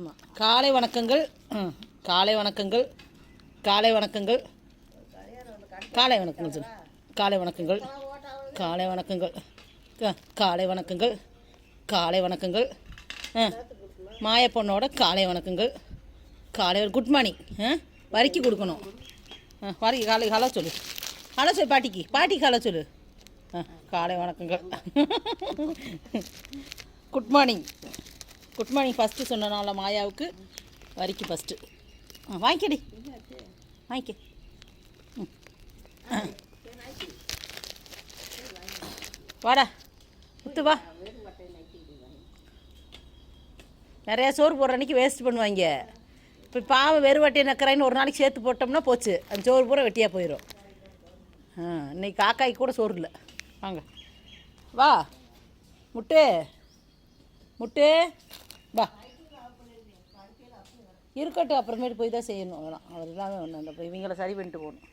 ஆமாம் காலை வணக்கங்கள். காலை வணக்கங்கள். காலை வணக்கங்கள். காலை வணக்கங்கள் சொல்லு. காலை வணக்கங்கள். காலை வணக்கங்கள். காலை வணக்கங்கள். காலை வணக்கங்கள். மாய பொண்ணோட காலை வணக்கங்கள். காலை குட் மார்னிங். ஆ வரிக்கி கொடுக்கணும். ஆ காலை காலை ஹலோ சொல்லு. ஹலோ சொல்லு பாட்டிக்கு. பாட்டிக்கு ஹலோ சொல்லு. ஆ காலை வணக்கங்கள். Good morning. Good morning first சொன்னனால மாயாவுக்கு வரிக்கு ஃபஸ்ட்டு ஆ வாங்கிக்கடி. வாங்கிக்க. வாடா. முத்து வா. நிறையா சோறு போடுற அன்றைக்கி வேஸ்ட் பண்ணுவாங்க. இப்போ பாவம் வெறுவட்டை நக்கரைன்னு ஒரு நாளைக்கு சேர்த்து போட்டோம்னா போச்சு. அந்த சோறு பூரா வெட்டியாக போயிடும் ஆ இன்னைக்கு காக்காய்க்கு கூட சோறு இல்லை. வாங்க. வா. முட்டு. முட்டு. வா. இருக்கட்டும் அப்புறமேட்டு போய் தான் செய்யணும். அதெல்லாம் அவர் எல்லாமே ஒன்று அந்த இவங்கள சரி பண்ணிட்டு போகணும்.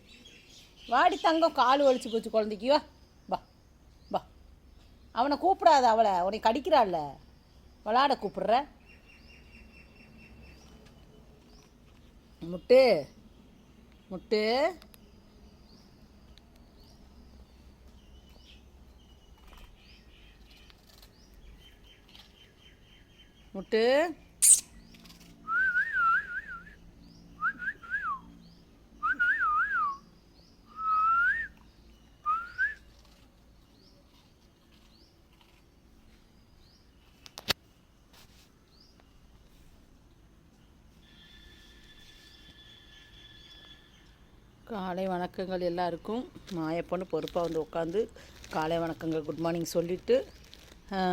வாடி தங்கம் கால் வலிச்சு போச்சு குழந்தைக்கு. வா வா வா. அவனை கூப்பிடாத அவளை. உன்னை கடிக்கிறாள்ல. விளாட கூப்பிடுற. முட்டு முட்டு. முட்டு. காலை வணக்கங்கள் எல்லாருக்கும். மாயப்பொண்ணு பொறுப்பாக வந்து உட்காந்து காலை வணக்கங்கள் குட் மார்னிங் சொல்லிவிட்டு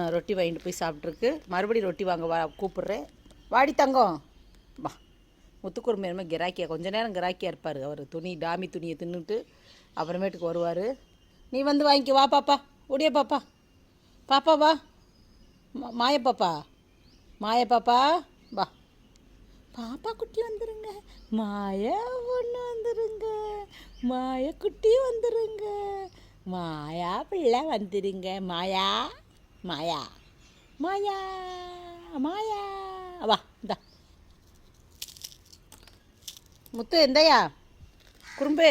ரொட்டி வாங்கிட்டு போய் சாப்பிட்ருக்கு மறுபடியும் ரொட்டி வாங்க வா கூப்பிட்றேன். வாடி தங்கம். வா. முத்துக்குருமை என்னமோ கிராக்கியா கொஞ்ச நேரம் கிராக்கியாக இருப்பார். அவர் துணி டாமி துணியை தின்னுட்டு அப்புறமேட்டுக்கு வருவார். நீ வந்து வாங்கிக்க. வா பாப்பா. ஒடிய பாப்பா. பாப்பா வா. மா- மாய பாப்பா. மாய பாப்பா வா. பாப்பா குட்டி வந்துருங்க. மாய ஒன்று வந்துருங்க. மாய குட்டி வந்துருங்க. மாயா பிள்ளை வந்துருங்க. மாயா. மாயா மாயா மாயா வா இந்தா முத்து எந்தையா குறும்பு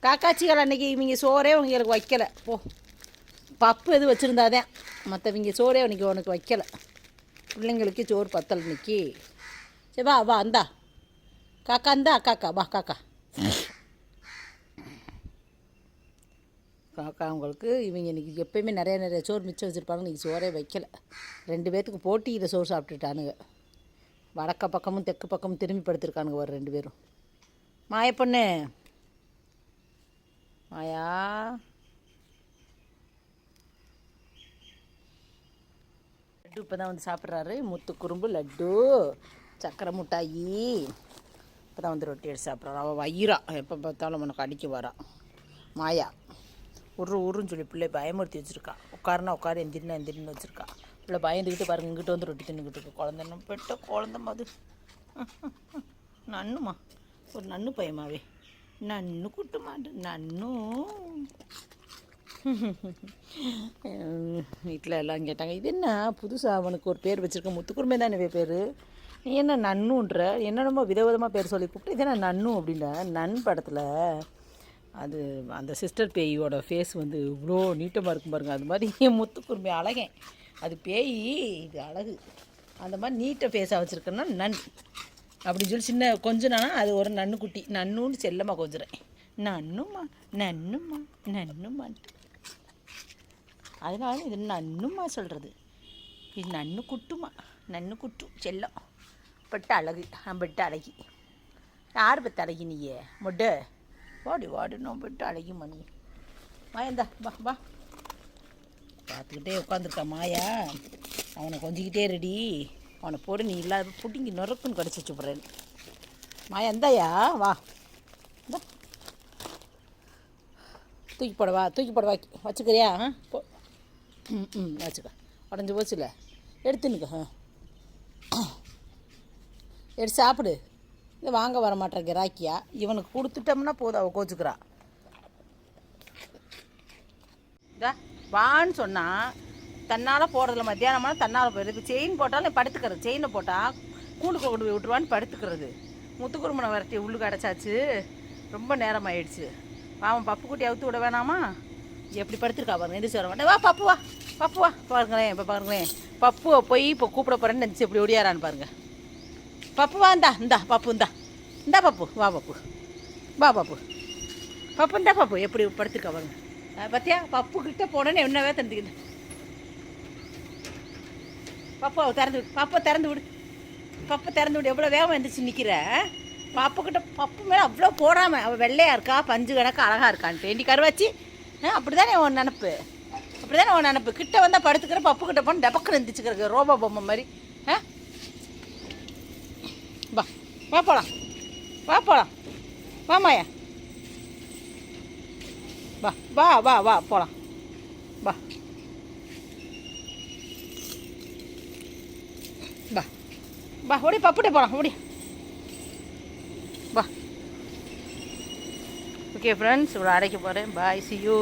காக்காச்சிகள் அன்னைக்கு இவங்க சோறே உங்களுக்கு வைக்கலை போ பப்பு எது வச்சுருந்தாதான் மற்றவங்க சோறே அன்றைக்கி உனக்கு வைக்கலை பிள்ளைங்களுக்கு சோறு பத்தல் இன்னைக்கு சரி வா வா அந்தா காக்கா இந்தா காக்கா வா காக்கா காக்கா இவங்க இன்னைக்கு எப்பயுமே நிறைய நிறைய சோறு மிச்சம் வச்சுருப்பாங்க. இன்றைக்கி சோறே வைக்கல. ரெண்டு பேர்த்துக்கு போட்டியில் சோறு சாப்பிட்டுட்டானுங்க. வடக்க பக்கமும் தெற்கு பக்கமும் திரும்பி படுத்திருக்கானுங்க ஒரு ரெண்டு பேரும். மாய பொண்ணு. மாயா. லட்டு இப்போ தான் வந்து சாப்பிட்றாரு. முத்து குறும்பு லட்டு சக்கரை மிட்டாயி. இப்போ தான் வந்து ரொட்டி எடுத்து சாப்பிட்றாரு. அவள் வயிறா. எப்போ பார்த்தாலும் உனக்கு அடிக்க வரா. மாயா. உரு உருன்னு சொல்லி பிள்ளை பயமுறுத்தி வச்சுருக்கா. உட்காருனா உட்காரு எந்திரினா எந்திரின்னு வச்சுருக்கா. பிள்ளை பயந்துக்கிட்டு பாருங்க இங்கிட்ட வந்து ரொட்டி தின்னுக்கிட்டு இருக்கு. குழந்தைன்னு பெட்ட குழந்தை அது நன்னுமா ஒரு நன்னு பயமாவே. நன்னு குட்டுமாட்டு நன்னும் நன்னு வீட்டில் எல்லாம் கேட்டாங்க இது என்ன? புதுசாக அவனுக்கு ஒரு பேர் வச்சுருக்க முத்துக்குருமே தான் என்ன பேர்? நீ என்ன நன்னுன்ற என்னென்னமோ விதவிதமாக பேர் சொல்லி கூப்பிட்டு இது என்ன நன்னு அப்படின்னா நன் படத்தில் அது அந்த சிஸ்டர் பேயோட ஃபேஸ் வந்து இவ்வளோ நீட்டமாக இருக்கும் பாருங்கள் அது மாதிரி என் முத்துக்குருமை அழகேன் அது பேய் இது அழகு. அந்த மாதிரி நீட்டை ஃபேஸாக வச்சுருக்கேன்னா நன். அப்படின்னு சொல்லி சின்ன கொஞ்சனானா அது ஒரு நன்னு குட்டி நன்னுன்னு செல்லமாக கொஞ்சுறேன். நன்னுமா நன்னுமா நன்னுமான்ட்டு. அதனால இது நன்னுமா சொல்கிறது இது நன்னு குட்டுமா நன்னு குட்டு செல்லம். பெட்ட அழகு. நான் அழகி. யார் பத்து அழகி நீயே. மொட்டு. வாடி வாடி நான் பெட்ட அழகி மணி. மாயந்தா வா வா. பார்த்துக்கிட்டே உட்காந்துருக்கா மாயா. அவனை கொஞ்சிக்கிட்டே ரெடி அவனை போடு நீ இல்லாத புட்டிங்கி நொறுக்குன்னு கடிச்சு வச்சுப்படுறேன் மாயா இந்தாயா வா. இந்தா. தூக்கி போடவா தூக்கி போடவா வச்சுக்கிறியா? ஆ போ. ம் ம் வச்சுக்க. உடஞ்சி போச்சுல. எடுத்துன்னுக்க ஆ. எடுத்து சாப்பிடு. இது வாங்க வர மாட்டேன் கிராக்கியா. இவனுக்கு கொடுத்துட்டோம்னா போதும் அவள் கோச்சுக்கிறா. இதா வான்னு சொன்னால் தன்னால் போகிறதில்ல மத்தியானமான தன்னால் போயிடுது. செயின் போட்டாலும் படுத்துக்கிறது. செயினை போட்டால் கூண்டுக்குள்ள கொண்டு போய் விட்டுருவான்னு படுத்துக்கிறது. முத்துக்குருமனை விரட்டி உள்ளுக்கு அடைச்சாச்சு. ரொம்ப நேரம் ஆயிடுச்சு. அவன் பப்பு குட்டி அவுத்து விட வேணாமா? எப்படி படுத்துருக்கா பாருங்க எந்திரிச்சு வர மாட்டேன். வா பப்பு வா. பப்பு வா. பாருங்களேன் இப்போ பாருங்களேன். பப்புவை போய் இப்போ கூப்பிட போகிறேன்னு நினச்சி எப்படி ஒடியாரான்னு பாருங்க. பப்பு வா இந்தா இந்தா பப்பு இந்தா. இந்தா பப்பு வா பப்பு. வா பப்பு. பப்பு இந்தா பப்பு. எப்படி படுத்துருக்கா பாருங்க. பார்த்தியா பப்பு கிட்ட போனேன்னு என்னவே தெரிஞ்சுக்கிட்டேன் பப்பு திறந்து விடு. பப்பை திறந்து விடு. பப்பை திறந்து விடு. எவ்வளோ வேகமாக எழுந்திரிச்சு நிற்கிற பப்பு கிட்ட பப்பு மேலே அவ்வளோ போடாமல் அவள் வெள்ளையாக இருக்கா பஞ்சு கணக்கு அழகாக இருக்கான்ட்டு வேண்டி கருவாச்சி. ஆ அப்படி தானே உன் நினப்பு. அப்படி தானே உன் நினப்பு. கிட்ட வந்தால் படுத்துக்கிற பப்பு கிட்ட போன டபக்குன்னு இருந்துச்சுக்கிறக்கு ரோபோ பொம்மை மாதிரி. ஆ? வா வா போகலாம் வா போகலாம் வாமாயா வா வா வா வா போகலாம் வா. வா. வா ஓடி பப்புட்டே போகலாம் ஓடி. வா. ஓகே ஃப்ரெண்ட்ஸ் இவ்வளோ அடைக்க போகிறேன் பாய் சி யூ